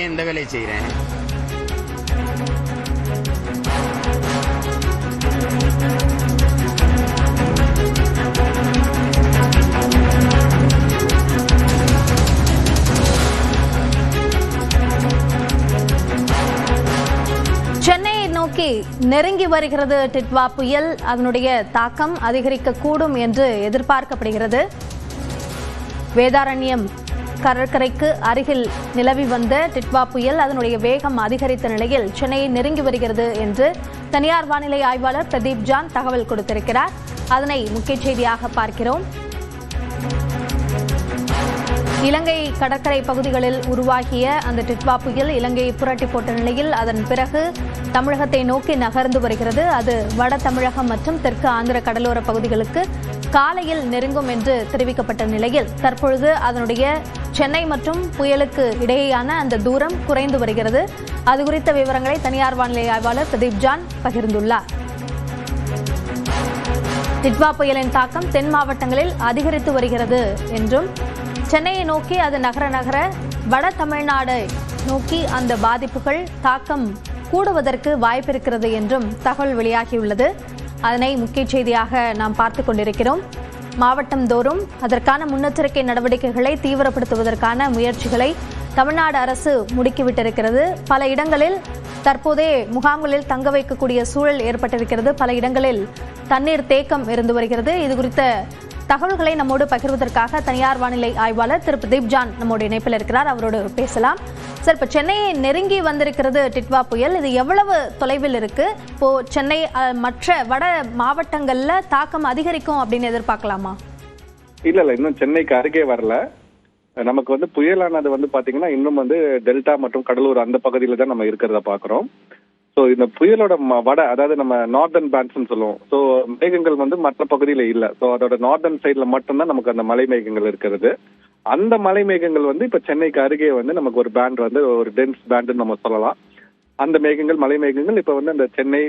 எந்த வேலையை செய்கிறேன் சென்னையை நோக்கி நெருங்கி வருகிறது டிட்வா புயல் அதனுடைய தாக்கம் அதிகரிக்கக்கூடும் என்று எதிர்பார்க்கப்படுகிறது வேதாரண்யம் கடற்கரைக்கு அருகில் நிலவி வந்த டிட்வா புயல் அதனுடைய வேகம் அதிகரித்த நிலையில் சென்னையை நெருங்கி வருகிறது என்று தனியார் வானிலை ஆய்வாளர் பிரதீப் ஜான் தகவல் கொடுத்திருக்கிறார். அதனை முக்கிய செய்தியாக பார்க்கிறோம். இலங்கை கடற்கரை பகுதிகளில் உருவாகிய அந்த டிட்வா புயல் இலங்கையை புரட்டி போட்ட நிலையில் அதன் பிறகு தமிழகத்தை நோக்கி நகர்ந்து வருகிறது. அது வட தமிழகம் மற்றும் தெற்கு ஆந்திர கடலோர பகுதிகளுக்கு காலையில் நெருங்கும் என்று தெரிவிக்கப்பட்ட நிலையில் தற்பொழுது அதனுடைய சென்னை மற்றும் புயலுக்கு இடையேயான அந்த தூரம் குறைந்து வருகிறது. அது குறித்த விவரங்களை தனியார் வானிலை ஆய்வாளர் பிரதீப் ஜான் பகிர்ந்துள்ளார். டிட்வா புயலின் தாக்கம் தென் மாவட்டங்களில் அதிகரித்து வருகிறது என்றும் சென்னையை நோக்கி அது நகர நகர வட தமிழ்நாடு நோக்கி அந்த பாதிப்புகள் தாக்கம் கூடுவதற்கு வாய்ப்பிருக்கிறது என்றும் தகவல் வெளியாகியுள்ளது. அதனை முக்கிய செய்தியாக நாம் பார்த்து கொண்டிருக்கிறோம். மாவட்டம் தோறும் அதற்கான முன்னெச்சரிக்கை நடவடிக்கைகளை தீவிரப்படுத்துவதற்கான முயற்சிகளை தமிழ்நாடு அரசு முடுக்கிவிட்டிருக்கிறது. பல இடங்களில் தற்போதே முகாம்களில் தங்க வைக்கக்கூடிய சூழல் ஏற்பட்டிருக்கிறது. பல இடங்களில் தண்ணீர் தேக்கம் இருந்து வருகிறது. இது குறித்த தகவல்களை நம்மோடு பகிர்வதற்காக தனியார் வானிலை ஆய்வாளர் திரு பிரதீப் ஜான் நம்மோடு இணைப்பில் இருக்கிறார். அவரோடு பேசலாம். சார் இப்போ சென்னையை நெருங்கி வந்திருக்கிறது டிட்வா புயல். இது எவ்வளவு தொலைவில் இருக்கு? இப்போ சென்னை மற்ற வட மாவட்டங்கள்ல தாக்கம் அதிகரிக்கும் அப்படின்னு எதிர்பார்க்கலாமா? இல்ல இல்ல. இன்னும் சென்னைக்கு அருகே வரல. நமக்கு வந்து புயலானது வந்து பாத்தீங்கன்னா இன்னும் வந்து டெல்டா மற்றும் கடலூர் அந்த பகுதியில தான் நம்ம இருக்கிறத பாக்குறோம். ஸோ இந்த புயலோட ம- வட அதாவது நம்ம நார்தர்ன் பேண்ட்ஸ்னு சொல்லுவோம். ஸோ மேகங்கள் வந்து மற்ற பகுதியில இல்ல. ஸோ அதோட நார்தர்ன் சைட்ல மட்டும்தான் நமக்கு அந்த மலை மேகங்கள் இருக்கிறது. அந்த மலை மேகங்கள் வந்து இப்ப சென்னைக்கு அருகே வந்து நமக்கு ஒரு பேண்ட் வந்து ஒரு டென்ஸ் பேண்டுன்னு நம்ம சொல்லலாம். அந்த மேகங்கள் மலை மேகங்கள் இப்ப வந்து அந்த சென்னை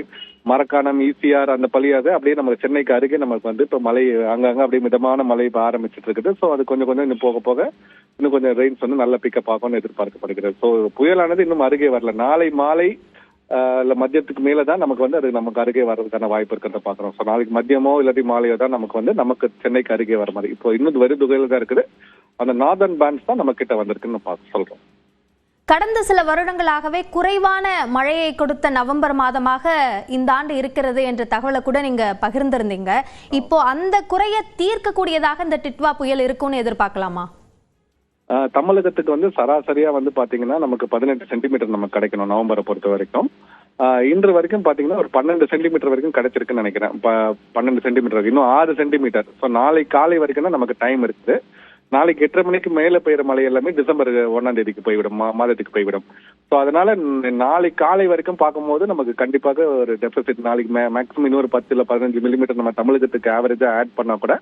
மரக்காணம் ஈசிஆர் அந்த பழியாக அப்படியே நம்ம சென்னைக்கு அருகே நமக்கு வந்து இப்ப மலை அங்கங்க அப்படியே மிதமான மழை இப்ப ஆரம்பிச்சிட்டு இருக்குது. ஸோ அது கொஞ்சம் கொஞ்சம் இன்னும் போக போக இன்னும் கொஞ்சம் ரெயின்ஸ் வந்து நல்ல பிக்கப் ஆகும்னு எதிர்பார்க்கப்படுகிறது. ஸோ புயலானது இன்னும் அருகே வரல. நாளை மாலை இல்லை மதியத்துக்கு மேலே தான் நமக்கு வந்து அது நமக்கு அருகே வர்றதுக்கான வாய்ப்பு இருக்கிறத பார்க்குறோம் ஸோ நாளைக்கு மதியமோ இல்லாட்டி மாலையோ தான் நமக்கு வந்து நமக்கு சென்னைக்கு அருகே வர மாதிரி. இப்போ இன்னும் வெறும் துகையில தான் இருக்குது. அந்த நார்தர்ன் பேண்ட்ஸ் தான் நம்ம கிட்ட வந்திருக்குன்னு பார்த்து சொல்கிறோம் கடந்த சில வருடங்களாகவே குறைவான மழையை கொடுத்த நவம்பர் மாதமாக இந்த ஆண்டு இருக்கிறது என்ற தகவலை கூட நீங்க பகிர்ந்திருந்தீங்க. இப்போ அந்த குறையை தீர்க்கக்கூடியதாக இந்த டிட்வா புயல் இருக்கும்னு எதிர்பார்க்கலாமா? தமிழகத்துக்கு வந்து சராசரியா வந்து பாத்தீங்கன்னா நமக்கு பதினெட்டு சென்டிமீட்டர் நமக்கு கிடைக்கணும் நவம்பரை பொறுத்த வரைக்கும். இன்று வரைக்கும் பாத்தீங்கன்னா ஒரு பன்னெண்டு சென்டிமீட்டர் வரைக்கும் கிடைச்சிருக்குன்னு நினைக்கிறேன். பன்னெண்டு சென்டிமீட்டர் இன்னும் ஆறு சென்டிமீட்டர் ஸோ நாளை காலை வரைக்கும் தான் நமக்கு டைம் இருக்குது. நாளைக்கு எட்டரை மணிக்கு மேல பெய்யற மழை எல்லாமே டிசம்பர் ஒன்னாம் தேதிக்கு போய்விடும். மா- மாதத்துக்கு போய்விடும். ஸோ அதனால நாளை காலை வரைக்கும் பார்க்கும்போது நமக்கு கண்டிப்பாக ஒரு டெபிசிட் நாளைக்கு மேக்ஸிமம் இன்னொரு பத்து இல்ல பதினஞ்சு மில்லிமீட்டர் நம்ம தமிழகத்துக்கு ஆவரேஜா ஆட் பண்ணா கூட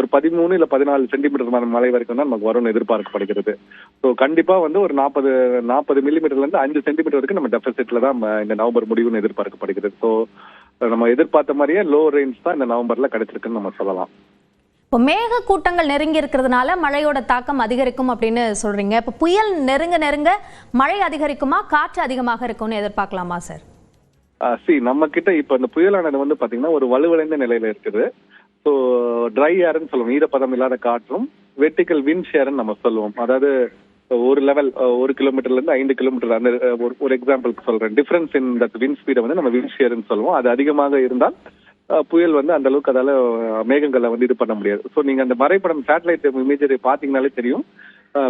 ஒரு பதிமூணு இல்ல பதினாலு சென்டிமீட்டர் மழை வரைக்கும் தான் நமக்கு வரும்னு எதிர்பார்க்கப்படுகிறது. ஸோ கண்டிப்பா வந்து ஒரு நாற்பது நாற்பது மில்லிமீட்டர்ல இருந்து அஞ்சு சென்டிமீட்டர் வரைக்கும் நம்ம டெபிசிட்ல தான் இந்த நவம்பர் முடிவுன்னு எதிர்பார்க்கப்படுகிறது. ஸோ நம்ம எதிர்பார்த்த மாதிரியே லோ ரேஞ்ச் தான் இந்த நவம்பர்ல கிடைச்சிருக்குன்னு நம்ம சொல்லலாம். இப்போ மேக கூட்டங்கள் நெருங்கி இருக்கிறதுனால மழையோட தாக்கம் அதிகரிக்கும் அப்படின்னு சொல்றீங்க. இப்போ புயல் நெருங்க நெருங்க மழை அதிகரிக்குமா காற்று அதிகமாக இருக்கும்னு எதிர்பார்க்கலாமா சார்? சி நம்ம கிட்ட இப்ப இந்த புயலானது வந்து பாத்தீங்கன்னா ஒரு வலுவடைந்த நிலையில இருக்குது. ஸோ ட்ரை ஏர்னு சொல்லுவோம். ஈரப்பதம் இல்லாத காற்றும் வெர்டிக்கல் விண்ட் ஷேர்னு நம்ம சொல்லுவோம். அதாவது ஒரு லெவல் ஒரு கிலோமீட்டர்ல இருந்து ஐந்து கிலோமீட்டர் அந்த ஒரு- ஒரு எக்ஸாம்பிளுக்கு சொல்றேன். டிஃபரன்ஸ் இன் தட் வின் ஸ்பீடை வந்து நம்ம விண்ட் ஷேர்னு சொல்லுவோம். அது அதிகமாக இருந்தால் புயல் வந்து அந்த அளவுக்கு அதால மேகங்களை வந்து இது பண்ண முடியாது. ஸோ நீங்க அந்த வரைபடம் சேட்டலைட் இமேஜரை பாத்தீங்கனாலே தெரியும்.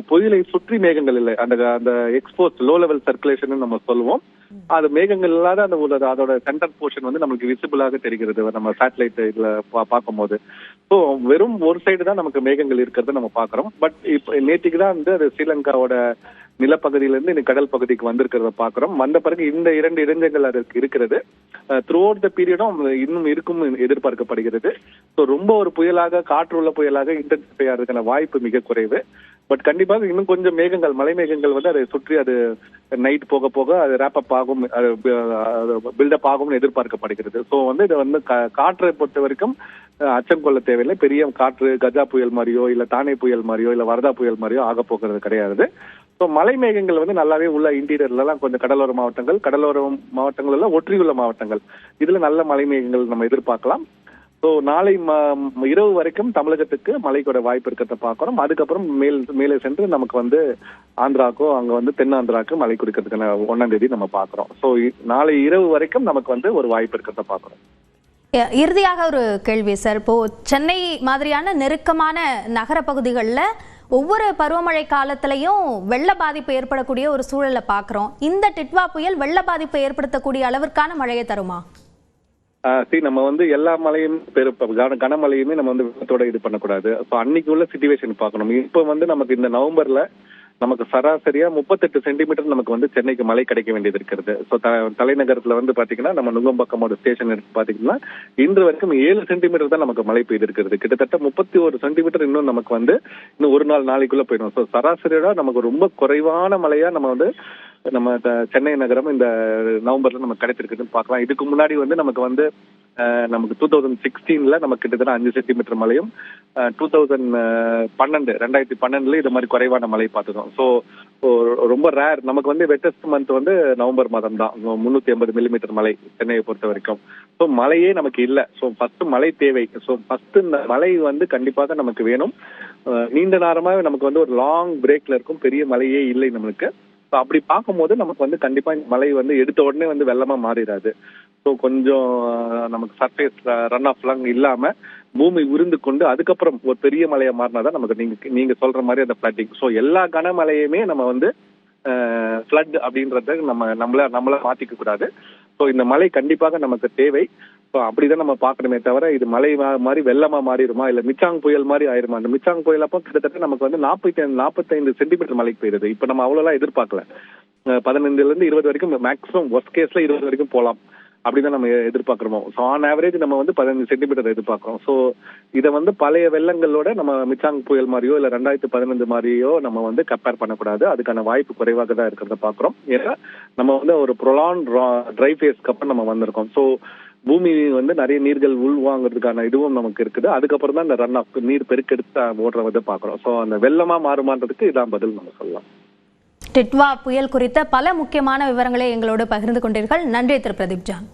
புயலை சுற்றி மேகங்கள் இல்லை. அந்த அந்த எக்ஸ்போஸ் லோ லெவல் சர்க்குலேஷன் நம்ம சொல்லுவோம். அது மேகங்கள் இல்லாத அந்த ஒரு அதோட சென்டர் போர்ஷன் வந்து நமக்கு விசிபிளாக தெரிகிறது நம்ம சேட்டலைட் இதுல பா- பார்க்கும்போது. ஸோ வெறும் ஒரு சைடு தான் நமக்கு மேகங்கள் இருக்கிறத நம்ம பாக்குறோம் பட் இப்போ நேற்றுக்கு தான் வந்து அது ஸ்ரீலங்காவோட நிலப்பகுதியிலிருந்து இந்த கடல் பகுதிக்கு வந்திருக்கிறத பார்க்கறோம். வந்த பிறகு இந்த இரண்டு இடைஞ்சங்கள் அதற்கு இருக்கிறது. த்ரூ அவுட் த பீரியடும் இன்னும் இருக்கும் எதிர்பார்க்கப்படுகிறது. ஸோ ரொம்ப ஒரு புயலாக காற்று உள்ள புயலாக இன்டென்சிஃபை ஆகிறதுக்கான வாய்ப்பு மிக குறைவு. பட் கண்டிப்பாக இன்னும் கொஞ்சம் மேகங்கள் மலை மேகங்கள் வந்து அதை சுற்றி அது நைட் போக போக அது ரேப் ஆகும் அது பில்டப் ஆகும்னு எதிர்பார்க்கப்படுகிறது. ஸோ வந்து இதை வந்து கா- காற்றை பொறுத்த வரைக்கும் அச்சம் கொள்ள தேவையில்லை. பெரிய காற்று கஜா புயல் மாதிரியோ இல்ல தானே புயல் மாதிரியோ இல்ல வரதா புயல் மாதிரியோ ஆக போகிறது கிடையாது. ஸோ மலை மேகங்கள் வந்து நல்லாவே உள்ள இன்டீரியர்லாம் கொஞ்சம் கடலோர மாவட்டங்கள் கடலோர மாவட்டங்கள் எல்லாம் ஒற்றியுள்ள மாவட்டங்கள். இதுல நல்ல மலை மேகங்கள் நம்ம எதிர்பார்க்கலாம். ஸோ நாளை ம- இரவு வரைக்கும் தமிழகத்துக்கு மழைக்கூட வாய்ப்பு இருக்கிறத பார்க்குறோம் அதுக்கப்புறம் மேல் மேலே சென்று நமக்கு வந்து ஆந்திராக்கோ அங்க வந்து தென்னாந்திராக்கு மழை கொடுக்கறதுக்கான ஒன்றாம் தேதி நம்ம பார்க்கறோம். ஸோ நாளை இரவு வரைக்கும் நமக்கு வந்து ஒரு வாய்ப்பு இருக்கிறத பார்க்குறோம். இறுதியாக ஒரு கேள்வி சார். இப்போ சென்னை மாதிரியான நெருக்கமான நகர பகுதிகளில் ஒவ்வொரு பருவமழை காலத்திலையும் வெள்ள பாதிப்பு ஏற்படக்கூடிய ஒரு சூழலை பார்க்குறோம். இந்த டிட்வா புயல் வெள்ள பாதிப்பை ஏற்படுத்தக்கூடிய அளவிற்கான மழையை தருமா? சரி நம்ம வந்து எல்லா மலையும் பெரு கன- கனமழையுமே நம்ம வந்து வெள்ளத்தோட இது பண்ணக்கூடாது. ஸோ அன்னைக்கு உள்ள சுச்சுவேஷன் பார்க்கணும். இப்போ வந்து நமக்கு இந்த நவம்பர்ல நமக்கு சராசரியா முப்பத்தெட்டு சென்டிமீட்டர் நமக்கு வந்து சென்னைக்கு மழை கிடைக்க வேண்டியது இருக்கிறது. ஸோ தலைநகரத்துல வந்து பாத்தீங்கன்னா நம்ம நுங்கம்பாக்கமோட ஸ்டேஷன் எடுத்து பாத்தீங்கன்னா இன்று வரைக்கும் ஏழு சென்டிமீட்டர் தான் நமக்கு மழை பெய்து இருக்கிறது கிட்டத்தட்ட முப்பத்தி ஒரு சென்டிமீட்டர் இன்னும் நமக்கு வந்து இன்னும் ஒரு நாள் நாளைக்குள்ள போயிடும். ஸோ சராசரியோட நமக்கு ரொம்ப குறைவான மழையா நம்ம வந்து நம்ம த- சென்னை நகரம் இந்த நவம்பர்ல நமக்கு கிடைச்சிருக்குதுன்னு பார்க்கலாம். இதுக்கு முன்னாடி வந்து நமக்கு வந்து நமக்கு டூ தௌசண்ட் சிக்ஸ்டீன்ல நமக்கு கிட்டத்தட்ட அஞ்சு சென்டிமீட்டர் மழையும் டூ தௌசண்ட் பன்னெண்டு ரெண்டாயிரத்தி பன்னெண்டுல இது மாதிரி குறைவான மழை பார்த்துக்கோம் ஸோ ரொம்ப ரேர் நமக்கு வந்து வெட்டஸ்ட் மந்த் வந்து நவம்பர் மாதம் தான். முன்னூத்தி ஐம்பது மில்லிமீட்டர் மழை சென்னையை பொறுத்த வரைக்கும். ஸோ மழையே நமக்கு இல்லை. ஸோ ஃபர்ஸ்ட் மழை தேவை. ஸோ ஃபர்ஸ்ட் இந்த மழை வந்து கண்டிப்பாக நமக்கு வேணும். நீண்ட நேரமாக நமக்கு வந்து ஒரு லாங் பிரேக்ல இருக்கும். பெரிய மழையே இல்லை நம்மளுக்கு. அப்படி பார்க்கும்போது நமக்கு வந்து கண்டிப்பா இந்த மலை வந்து எடுத்த உடனே வந்து வெள்ளமா மாறிடாது. ஸோ கொஞ்சம் நமக்கு சர்ஃபேஸ் ரன் ஆஃப்லாம் இல்லாம பூமி உருந்து கொண்டு அதுக்கப்புறம் ஒரு பெரிய மலையை மாறினாதான் நமக்கு நீங்க நீங்க சொல்ற மாதிரி அந்த ஃபிளட்டிங் ஸோ எல்லா கனமழையுமே நம்ம வந்து ஃப்ளட் அப்படின்றத நம்ம நம்மள நம்மள மாத்திக்க கூடாது. ஸோ இந்த மலை கண்டிப்பாக நமக்கு தேவை. அப்படிதான் நம்ம பார்க்கணுமே தவிர இது மலை மா- மாதிரி வெள்ளமா மாறிடுமா? இல்ல மிச்சாங் புயல் மாதிரி ஆயிருமா அந்த மிச்சாங் புயல் அப்போ கிட்டத்தட்ட நமக்கு வந்து நாற்பத்தி நாற்பத்தைந்து சென்டிமீட்டர் மலைக்கு போயிருது. இப்போ நம்ம அவ்வளோலாம் எதிர்பார்க்கல. பதினைந்துல இருந்து இருபது வரைக்கும் மேக்ஸிமம் ஒர்ஸ்ட் கேஸ்ல இருபது வரைக்கும் போகலாம் அப்படிதான் நம்ம எதிர்பார்க்கிறோம். ஸோ ஆன் ஆவரேஜ் நம்ம வந்து பதினஞ்சு சென்டிமீட்டர் எதிர்பார்க்கிறோம். ஸோ இதை வந்து பழைய வெள்ளங்களோட நம்ம மிச்சாங் புயல் மாதிரியோ இல்லை ரெண்டாயிரத்தி பதினஞ்சு மாதிரியோ நம்ம வந்து கம்பேர் பண்ணக்கூடாது. அதுக்கான வாய்ப்பு குறைவாக தான் இருக்கிறத பார்க்குறோம். ஏன்னா நம்ம வந்து ஒரு ப்ரொலான் ட்ரை ஃபேஸ்க்கு அப்புறம் நம்ம வந்திருக்கோம். ஸோ பூமி வந்து நிறைய நீர்கள் உள்வாங்கிறதுக்கான இதுவும் நமக்கு இருக்குது. அதுக்கப்புறம் தான் இந்த ரன் ஆஃப் நீர் பெருக்கெடுத்து ஓடுறதை பார்க்குறோம். ஸோ அந்த வெள்ளமா மாறுமான்றதுக்கு இதான் பதில் நம்ம சொல்லலாம். டிட்வா புயல் குறித்த பல முக்கியமான விவரங்களை எங்களோடு பகிர்ந்து கொண்டீர்கள். நன்றி திரு பிரதீப் ஜான்.